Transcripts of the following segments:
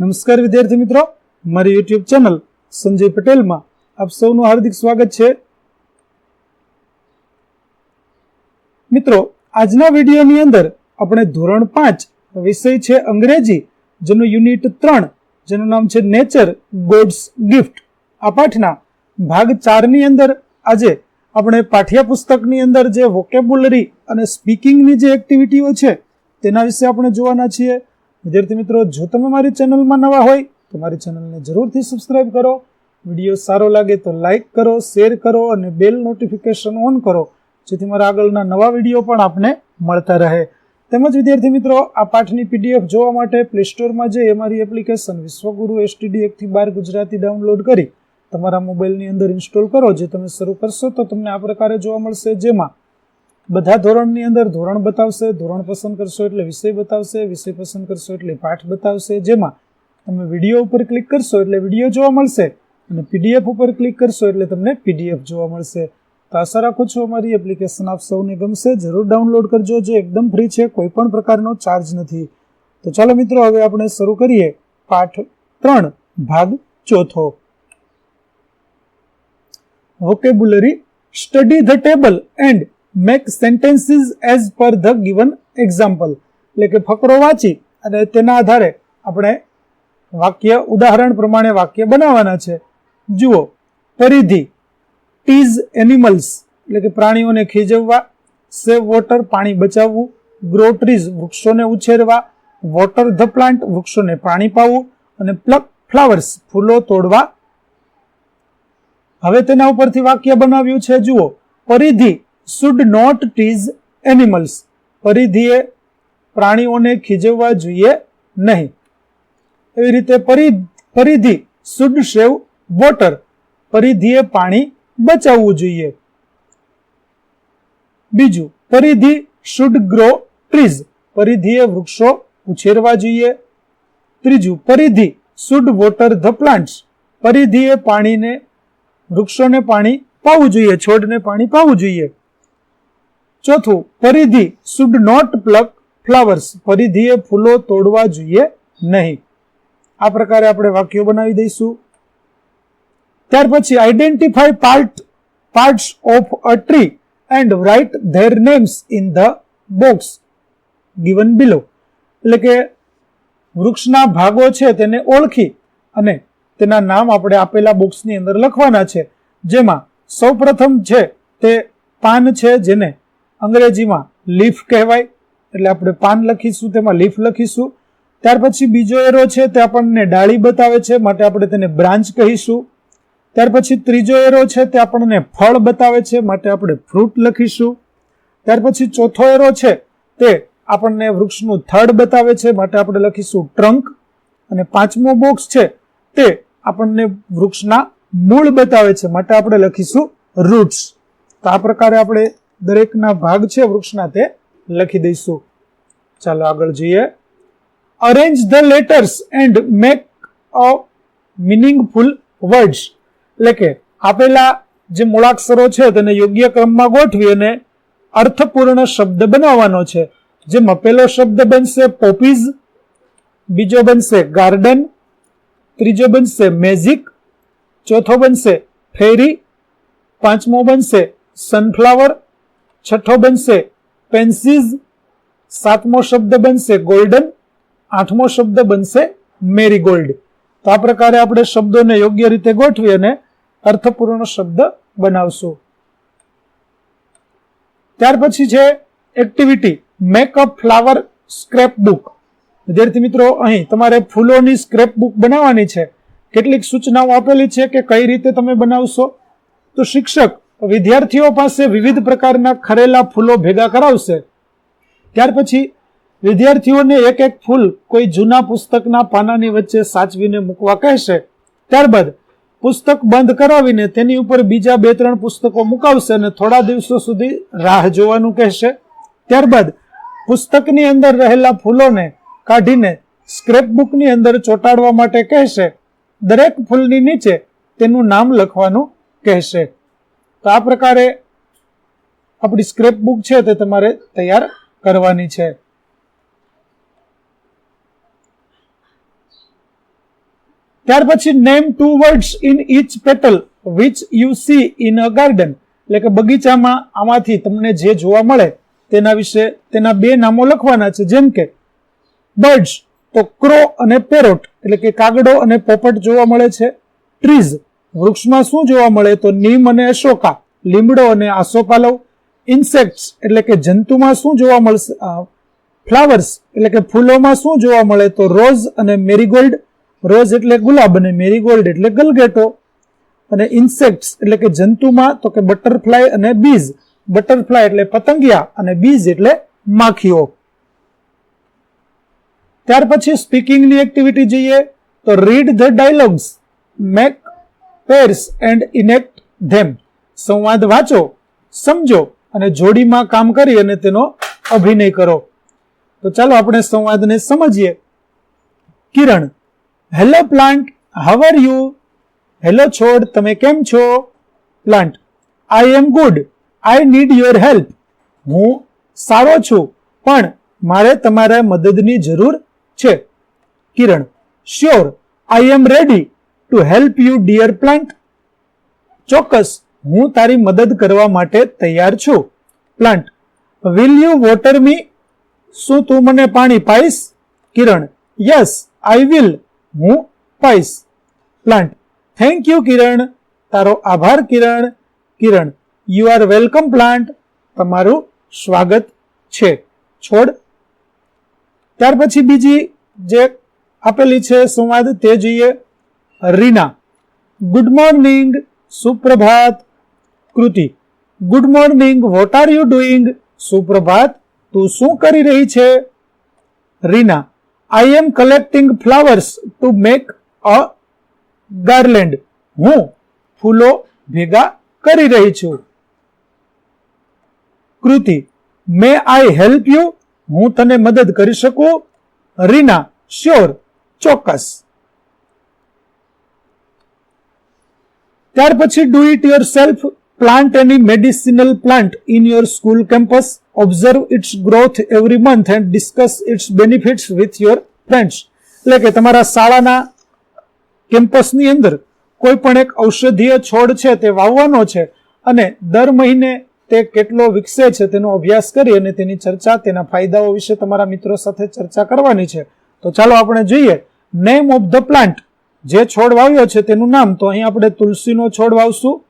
નમસ્કાર વિદ્યાર્થી મિત્રો. મારી યુટ્યુબ ચેનલ સંજય પટેલમાં આપ સૌનું હાર્દિક સ્વાગત છે. મિત્રો, આજના વિડીયોની અંદર આપણે ધોરણ પાંચ વિષય છે અંગ્રેજી, જેનું યુનિટ ત્રણ, જેનું નામ છે નેચર ગોડ્સ ગિફ્ટ. આ પાઠના ભાગ ચારની અંદર આજે આપણે પાઠ્યપુસ્તકની અંદર જે વોકેબ્યુલરી અને સ્પીકિંગની જે એક્ટિવિટીઓ છે, તેના વિશે આપણે જોવાના છીએ. વિદ્યાર્થી મિત્રો, જો તમે મારી ચેનલમાં નવા હોય, તો મારી ચેનલને જરૂરથી સબસ્ક્રાઇબ કરો. વીડિયો સારો લાગે તો લાઈક કરો શેર કરો અને બેલ નોટિફિકેશન ઓન કરો, જેથી મારા આગળના નવા વીડિયો પણ આપને મળતા રહે. તેમજ વિદ્યાર્થી મિત્રો, આ પાઠની પીડીએફ જોવા માટે પ્લે સ્ટોરમાં જઈ અમારી એપ્લિકેશન વિશ્વગુરુ એસટીડી એકથી બાર ગુજરાતી ડાઉનલોડ કરી તમારા મોબાઈલની અંદર ઇન્સ્ટોલ કરો, જે તમે શરૂ કરશો તો તમને આ પ્રકારે જોવા મળશે. જેમાં બધા ધોરણની અંદર ધોરણ બતાવશે, ધોરણ પસંદ કરશો એટલે વિષય બતાવશે, વિષય પસંદ કરશો એટલે પાઠ બતાવશે. જેમાં તમે વીડિયો ઉપર ક્લિક કરશો એટલે વીડિયો જોવા મળશે અને પીડીએફ ઉપર ક્લિક કરશો એટલે તમને પીડીએફ જોવા મળશે. તો આશા રાખું છું અમારી એપ્લિકેશન આપ સૌને ગમશે. જરૂર ડાઉનલોડ કરજો, જે એકદમ ફ્રી છે, કોઈ પણ પ્રકારનો ચાર્જ નથી. તો ચાલો મિત્રો, હવે આપણે શરૂ કરીએ. પાઠ ત્રણ, ભાગ ચોથો. Vocabulary study the table and make sentences as per the given example એટલે કે ફકરો વાંચી અને તેના આધારે આપણે વાક્ય ઉદાહરણ પ્રમાણે વાક્ય બનાવવાના છે. જુઓ, પરિધિ, ટીઝ એનિમલ્સ, એટલે કે પ્રાણીઓને ખીજવવા, સેવ વોટર પાણી બચાવવું ગ્રો ટ્રીઝ વૃક્ષોને ઉછેરવા વોટર ધ પ્લાન્ટ વૃક્ષોને પાણી પાવું અને પ્લક ફ્લાવર્સ ફૂલો તોડવા. હવે તેના ઉપરથી વાક્ય બનાવ્યું છે, જુઓ, Paridhi should not tease animals પરિધિએ પ્રાણીઓને ખીજવવા જોઈએ નહીં. એવી રીતે પરિધિ શુડ સેવ વોટર પરિધિએ પાણી બચાવવું જોઈએ. બીજું, પરિધિ શુડ ગ્રો ટ્રીઝ પરિધિએ વૃક્ષો ઉછેરવા જોઈએ. ત્રીજું, Paridhi should water the plants પરિધિએ પાણીને, વૃક્ષોને પાણી પાવું જોઈએ, છોડને પાણી પાવું જોઈએ. ચોથું, Paridhi should not pluck flowers પરિધિએ ફૂલો તોડવા જોઈએ નહીં. આ પ્રકારે આપણે વાક્યો બનાવી દઈશું. ત્યાર પછી identify part parts of a tree and write their names in the box given below એટલે કે, વૃક્ષના ભાગો છે તેને ઓળખી અને તેના નામ આપણે આપેલા બોક્સની અંદર લખવાના છે. જેમાં, સૌપ્રથમ છે તે પાન છે જેને અંગ્રેજીમાં લીફ કહેવાય, એટલે આપણે પાન લખીશું, તેમાં લીફ લખીશું. ત્યાર પછી બીજો એરો છે તે આપણને ડાળી બતાવે છે, માટે આપણે તેને બ્રાન્ચ કહીશું. ત્યાર પછી ત્રીજો એરો છે તે આપણને ફળ બતાવે છે, માટે આપણે ફ્રૂટ લખીશું. ત્યાર પછી ચોથો એરો છે તે આપણને વૃક્ષનું થડ બતાવે છે, માટે આપણે લખીશું ટ્રંક. અને પાંચમો બોક્સ છે તે આપણને વૃક્ષના મૂળ બતાવે છે, માટે આપણે લખીશું રૂટ્સ. તો આ પ્રકારે આપણે દરેકના ભાગ છે વૃક્ષના તે લખી દઈશું. ચાલો આગળ જઈએ. Arrange the letters and make a meaningful words એટલે કે આપેલા જે મૂળાક્ષરો છે તેને યોગ્ય ક્રમમાં ગોઠવી અને અર્થપૂર્ણ શબ્દ બનાવવાનો છે. જેમાં પહેલો શબ્દ બનશે પોપીઝ બીજો બનશે ગાર્ડન ત્રીજો બનશે મેજિક ચોથો બનશે ફેરી પાંચમો બનશે સનફ્લાવર છઠ્ઠો બનશે પેન્સીઝ સાતમો શબ્દ બનશે ગોલ્ડન. આઠમો શબ્દ બનશે મેરીગોલ્ડ. તો આ પ્રકારે આપણે શબ્દોને યોગ્ય રીતે ગોઠવી અને અર્થપૂર્ણ શબ્દ બનાવશું. ત્યાર પછી છે activity make up flower scrapbook વિદ્યાર્થી મિત્રો, અહીં તમારે ફૂલોની સ્ક્રેપ બુક બનાવવાની છે. કેટલીક સૂચનાઓ આપેલી છે કે કઈ રીતે તમે બનાવશો? તો શિક્ષક વિદ્યાર્થીઓ પાસે વિવિધ પ્રકારના ખરેલા ફૂલો ભેગા કરાવશે. ત્યાર પછી વિદ્યાર્થીઓને એક એક ફૂલ કોઈ જૂના પુસ્તકના પાનાની વચ્ચે સાચવીને મૂકવા કહેશે. ત્યારબાદ પુસ્તક બંધ કરાવીને તેની ઉપર બીજા બે ત્રણ પુસ્તકો મુકાવશે અને થોડા દિવસો સુધી રાહ જોવાનું કહેશે. ત્યારબાદ પુસ્તકની અંદર રહેલા ફૂલોને કાઢીને સ્ક્રેપ બુકની અંદર ચોંટાડવા માટે કહેશે. દરેક ફૂલની નીચે તેનું નામ લખવાનું કહેશે. તો આ પ્રકારે આપણી સ્ક્રેપ બુક છે તે તમારે તૈયાર કરવાની છે. ત્યાર પછી name two words in each petal which you see in a garden એટલે કે બગીચામાં આમાંથી તમને જે જોવા મળે તેના વિશે, તેના બે નામો લખવાના છે. જેમ કે બર્ડ્સ તો ક્રો અને પેરોટ એટલે કે કાગડો અને પોપટ જોવા મળે છે. ટ્રીઝ વૃક્ષમાં શું જોવા મળે તો નીમ અને અશોકા, લીમડો અને આસોપાલવ, ઇન્સેક્ટ્સ એટલે કે જંતુમાં શું જોવા મળશે ફ્લાવર્સ એટલે કે ફૂલોમાં શું જોવા મળે તો રોઝ અને મેરીગોલ્ડ, રોઝ એટલે ગુલાબ અને મેરીગોલ્ડ એટલે ગલગેટો. અને ઇન્સેક્ટ્સ એટલે કે જંતુમાં તો કે બટરફ્લાય અને બીજ બટરફ્લાય એટલે પતંગિયા અને બીજ એટલે માખીઓ. ત્યાર પછી સ્પીકિંગની એક્ટિવિટી જોઈએ તો read the dialogues, make pairs and enact them સંવાદ વાંચો, સમજો અને જોડીમાં કામ કરી અને તેનો અભિનય કરો. તો ચાલો આપણે સંવાદને સમજીએ. Kiran hello plant how are you hello છોડ. તમે કેમ છો? Plant I am good I need your help હું સારો છું, પણ મારે તમારા મદદની જરૂર છે. Kiran sure I am ready to help you dear plant ચોક્કસ, હું તારી મદદ કરવા માટે તૈયાર છું. Plant will you water me શું તું મને પાણી પાઈશ? કિરણ યસ આઈ વિલ હું પાઈશ. Plant thank you Kiran. તારો આભાર, Kiran. Kiran you are welcome plant તમારું સ્વાગત છે. છોડ. ત્યાર પછી બીજી જે આપેલી છે સંવાદ, તે જોઈએ Reena. Good morning સુપ્રભાત Kriti. Good morning what are you doing સુપ્રભાત, તું શું કરી રહી છે? Rina. I am collecting flowers to make a garland હું ફૂલો ભેગા કરી રહી છું. કૃતિ મે આઈ હેલ્પ યુ હું તને મદદ કરી શકું? રીના શ્યોર ચોક્કસ. ત્યાર પછી do it yourself plant any medicinal plant in your school campus observe its growth every month and discuss its benefits with your friends એટલે કે તમારા શાળાના કેમ્પસની અંદર કોઈ પણ એક ઔષધીય છોડ છે તે વાવવાનો છે અને દર મહિને તે કેટલો વિકસે છે તેનો અભ્યાસ કરી અને તેની ચર્ચા, તેના ફાયદાઓ વિશે તમારા મિત્રો સાથે ચર્ચા કરવાની છે. તો ચાલો આપણે જોઈએ. નેમ ઓફ ધ પ્લાન્ટ જે છોડ વાવ્યો છે તેનું નામ, તો અહીં આપણે તુલસીનો છોડ વાવશું.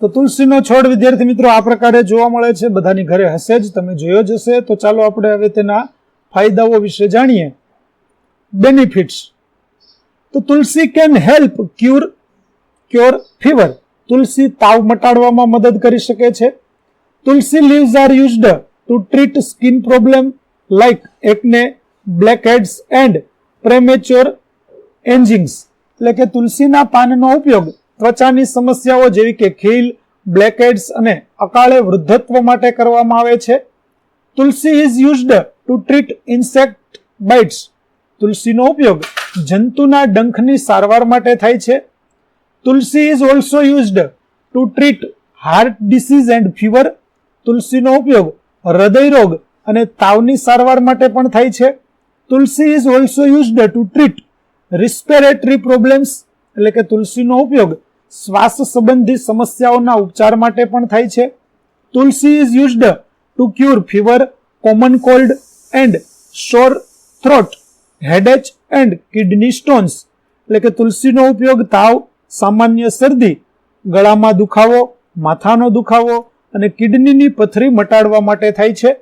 તો તુલસીનો છોડ, વિદ્યાર્થી મિત્રો, આ પ્રકારે જોવા મળે છે. બધાની ઘરે હશે જ, તમે જોયો જ હશે. તો ચાલો આપણે હવે તેના ફાયદાઓ વિશે જાણીએ. બેનિફિટ્સ તો tulsi can help cure cure fever tulsi તાવ મટાડવામાં મદદ કરી શકે છે. Tulsi leaves are used to treat skin like acne blackheads and premature ageings એટલે કે તુલસીના પાનનો ઉપયોગ ત્વચાની સમસ્યાઓ જેવી કે ખીલ બ્લેકહેડ્સ અને અકાળે વૃદ્ધત્વ માટે કરવામાં આવે છે. Tulsi is used to treat insect bites તુલસીનો ઉપયોગ જંતુના ડંખની સારવાર માટે થાય છે. Tulsi is also used to treat heart disease and fever તુલસીનો ઉપયોગ હૃદય રોગ અને તાવની સારવાર માટે પણ થાય છે. Tulsi is also used to treat respiratory problems એટલે કે તુલસીનો ઉપયોગ શ્વાસ સંબંધી સમસ્યાઓના ઉપચાર માટે પણ થાય છે. Tulsi is used to cure fever common cold and sore throat headache and kidney stones એટલે કે તુલસીનો ઉપયોગ તાવ, સામાન્ય શરદી, ગળામાં દુખાવો, માથાનો દુખાવો અને કિડનીની પથરી મટાડવા માટે થાય છે.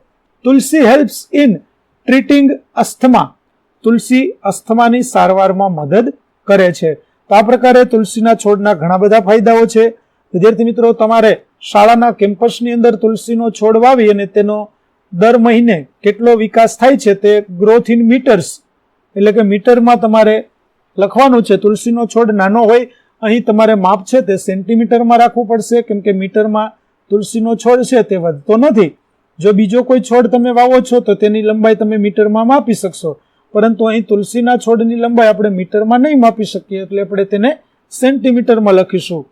Tulsi helps in treating asthma. તુલસી અસ્થમાની સારવારમાં મદદ કરે છે. તો આ પ્રકારે તુલસીના છોડના ઘણા બધા ફાયદાઓ છે. વિદ્યાર્થી મિત્રો, તમારે શાળાના કેમ્પસની અંદર તુલસીનો છોડ વાવી અને તેનો દર મહિને કેટલો વિકાસ થાય છે તે ગ્રોથ ઇન મીટર્સ એટલે કે મીટરમાં તમારે લખવાનું છે, તુલસીનો છોડ નાનો હોય, અહીં તમારે માપ છે તે સેન્ટીમીટરમાં રાખવું પડશે. કેમ કે મીટરમાં તુલસીનો છોડ છે તે વધતો નથી. જો બીજો કોઈ છોડ તમે વાવો છો, તો તેની લંબાઈ તમે મીટરમાં માપી શકશો. પરંતુ અહીં તુલસીના છોડની લંબાઈ આપણે મીટરમાં નહીં માપી શકીએ, એટલે આપણે તેને સેન્ટીમીટરમાં લખીશું.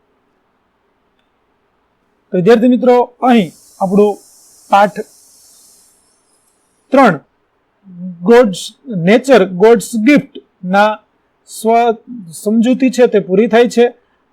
તો વિદ્યાર્થી મિત્રો, અહીં આપણો પાઠ ત્રણ. ગોડ્સ નેચર ગોડ્સ ગિફ્ટ ના સ્વ સમજૂતી છે તે પૂરી થાય છે.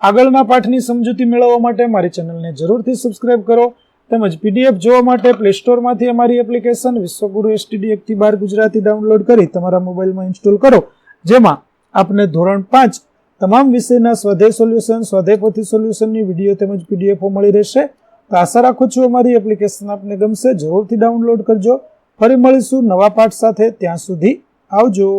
આગળના પાઠની સમજૂતી મેળવવા માટે મારી ચેનલને જરૂરથી સબસ્ક્રાઇબ કરો તેમજ પીડીએફ જોવા માટે પ્લે સ્ટોરમાંથી અમારી એપ્લિકેશન વિશ્વગુરુ એસટીડી એકથી બાર ગુજરાતી ડાઉનલોડ કરી તમારા મોબાઈલમાં ઇન્સ્ટોલ કરો. જેમાં આપને ધોરણ પાંચ તમામ વિષયના સ્વાધ્યાય સોલ્યુશન સ્વાધ્યાય પોથી સોલ્યુશનની વીડિયો તેમજ પીડીએફો મળી રહેશે. તો આશા રાખું છું અમારી એપ્લિકેશન આપને ગમશે. જરૂરથી ડાઉનલોડ કરજો. ફરી મળીશું નવા પાઠ સાથે. ત્યાં સુધી આવજો.